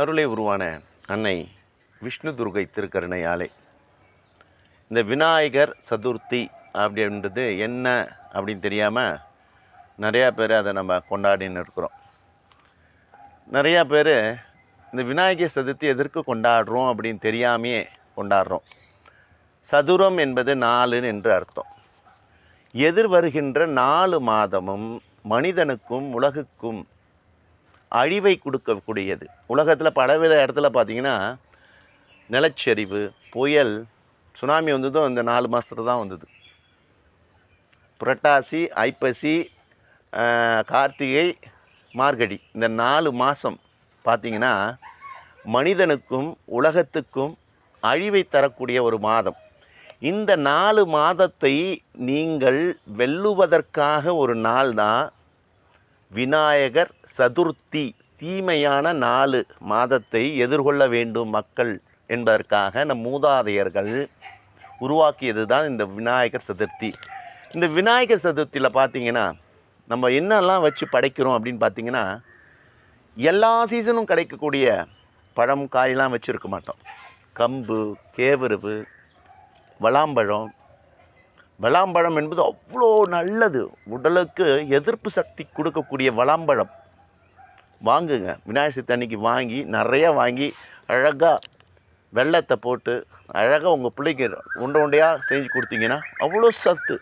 அருளை உருவான அன்னை விஷ்ணு துர்கை திருக்கருணையாலே. இந்த விநாயகர் சதுர்த்தி அப்படின்றது என்ன அப்படின்னு தெரியாமல் நிறையா பேர் அதை நம்ம கொண்டாடின்னு இருக்கிறோம். நிறையா பேர் இந்த விநாயகர் சதுர்த்தி எதற்கு கொண்டாடுறோம் அப்படின்னு தெரியாமையே கொண்டாடுறோம். சதுரம் என்பது நாலு என்று அர்த்தம். எதிர் வருகின்ற நாலு மாதமும் மனிதனுக்கும் உலகுக்கும் அழிவை கொடுக்கக்கூடியது. உலகத்தில் பலவித இடத்துல பார்த்தீங்கன்னா நிலச்சரிவு புயல் சுனாமி வந்ததும் இந்த நாலு மாதத்துல தான் வந்தது. புரட்டாசி ஐப்பசி கார்த்திகை மார்கழி இந்த நாலு மாதம் பார்த்திங்கன்னா மனிதனுக்கும் உலகத்துக்கும் அழிவை தரக்கூடிய ஒரு மாதம். இந்த நாலு மாதத்தை நீங்கள் வெல்லுவதற்காக ஒரு நாள் தான் விநாயகர் சதுர்த்தி தீமையான நாலு மாதத்தை எதிர்கொள்ள வேண்டும் மக்கள் என்பதற்காக நம் மூதாதையர்கள் உருவாக்கியது தான் இந்த விநாயகர் சதுர்த்தி. இந்த விநாயகர் சதுர்த்தியில் பார்த்தீங்கன்னா நம்ம என்னெல்லாம் வச்சு படைக்கிறோம் அப்படின்னு பார்த்தீங்கன்னா எல்லா சீசனும் கிடைக்கக்கூடிய பழம் காயெலாம் வச்சுருக்க மாட்டோம். கம்பு கேவருவு வளாம்பழம் விளாம்பழம் என்பது அவ்வளோ நல்லது. உடலுக்கு எதிர்ப்பு சக்தி கொடுக்கக்கூடிய வளாம்பழம். வாங்குங்க. விநாயகர் சதுர்த்தி அன்னைக்கு வாங்கி நிறையா வாங்கி அழகாக வெள்ளத்தை போட்டு அழகாக உங்கள் பிள்ளைக்கு உண்டை உண்டையாக செஞ்சு கொடுத்தீங்கன்னா அவ்வளோ சத்து.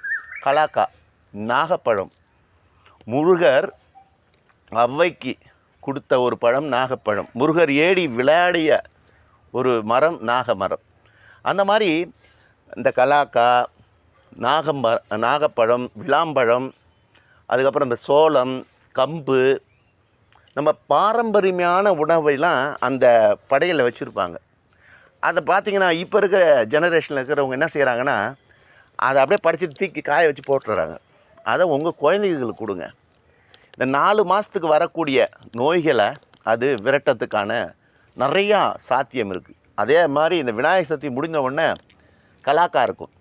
கலாக்கா நாகப்பழம். முருகர் அவ்வைக்கு கொடுத்த ஒரு பழம் நாகப்பழம். முருகர் ஏடி விளையாடிய ஒரு மரம் நாகமரம். அந்த மாதிரி இந்த கலாக்கா நாகம்ப நாகப்பழம் விளாம்பழம் அதுக்கப்புறம் இந்த சோளம் கம்பு நம்ம பாரம்பரியமான உணவைலாம் அந்த படையில் வச்சுருப்பாங்க. அதை பார்த்திங்கன்னா இப்போ இருக்கிற ஜெனரேஷனில் இருக்கிறவங்க என்ன செய்கிறாங்கன்னா அதை அப்படியே படிச்சுட்டு தூக்கி காய வச்சு போட்டுறாங்க. அதை உங்கள் குழந்தைகளுக்கு கொடுங்க. இந்த நாலு மாதத்துக்கு வரக்கூடிய நோய்களை அது விரட்டத்துக்கான நிறையா சாத்தியம் இருக்குது அதே மாதிரி இந்த விநாயகர் சதுர்த்தி முடிஞ்ச உடனே கலாக்கா இருக்கும்.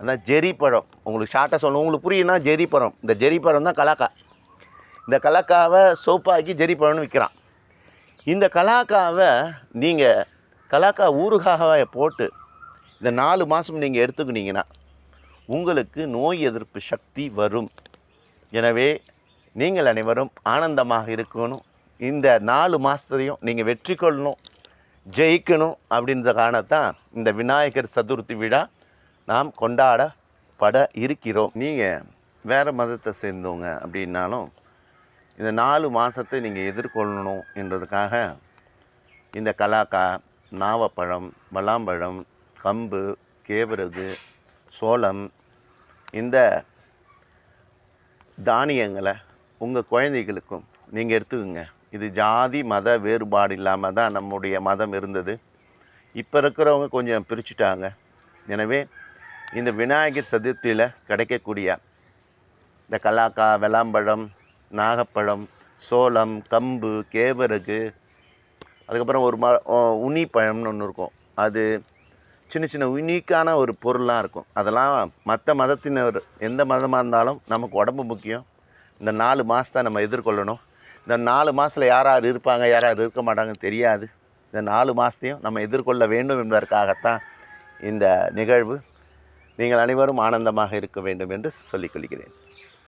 அதான் ஜெரி பழம். உங்களுக்கு ஷார்ட்டாக சொல்லணும். உங்களுக்கு புரியுன்னா ஜெரி பழம். இந்த ஜெரி பழம் தான் கலாக்கா. இந்த கலாக்காவை சோப்பாக்கி ஜெரி பழம்னு விற்கிறான் இந்த கலாக்காவை நீங்கள் கலாக்கா ஊறுகாவை போட்டு இந்த நாலு மாதம் நீங்கள் எடுத்துக்கினீங்கன்னா உங்களுக்கு நோய் எதிர்ப்பு சக்தி வரும். எனவே நீங்கள் அனைவரும் ஆனந்தமாக இருக்கணும். இந்த நாலு மாதத்துலையும் நீங்கள் வெற்றி கொள்ளணும் ஜெயிக்கணும் அப்படின்ற காரணத்தான் இந்த விநாயகர் சதுர்த்தி விழா நாம் கொண்டாடப்பட இருக்கிறோம். நீங்கள் வேறு மதத்தை சேர்ந்தவங்க அப்படின்னாலும் இந்த நாலு மாதத்தை நீங்கள் எதிர்கொள்ளணும் என்றதுக்காக இந்த கலாக்கா நாவப்பழம் பலாம்பழம் கம்பு கேவரகு சோளம் இந்த தானியங்களை உங்கள் குழந்தைகளுக்கும் நீங்கள் எடுத்துக்கோங்க. இது ஜாதி மத வேறுபாடு இல்லாமல் தான் நம்முடைய மதம் இருந்தது. இப்போ இருக்கிறவங்க கொஞ்சம் பிரிச்சுட்டாங்க. எனவே இந்த விநாயகர் சதுர்த்தியில் கிடைக்கக்கூடிய இந்த கலாக்கா வெளாம்பழம் நாகப்பழம் சோளம் கம்பு கேவரகு அதுக்கப்புறம் ஒரு ம உனி பழம்னு ஒன்று இருக்கும். அது சின்ன சின்ன யுனிக்கான ஒரு பொருளாக இருக்கும். அதெல்லாம் மற்ற மதத்தினர் எந்த மதமாக இருந்தாலும் நமக்கு உடம்பு முக்கியம். இந்த நாலு மாதத்தை நம்ம எதிர்கொள்ளணும். இந்த நாலு மாதத்தில் யார் யார் இருப்பாங்க யார் யார் இருக்க மாட்டாங்கன்னு தெரியாது. இந்த நாலு மாதத்தையும் நம்ம எதிர்கொள்ள வேண்டும் என்பதற்காகத்தான் இந்த நிகழ்வு. நீங்கள் அனைவரும் ஆனந்தமாக இருக்க வேண்டும் என்று சொல்லிக் கொள்கிறேன்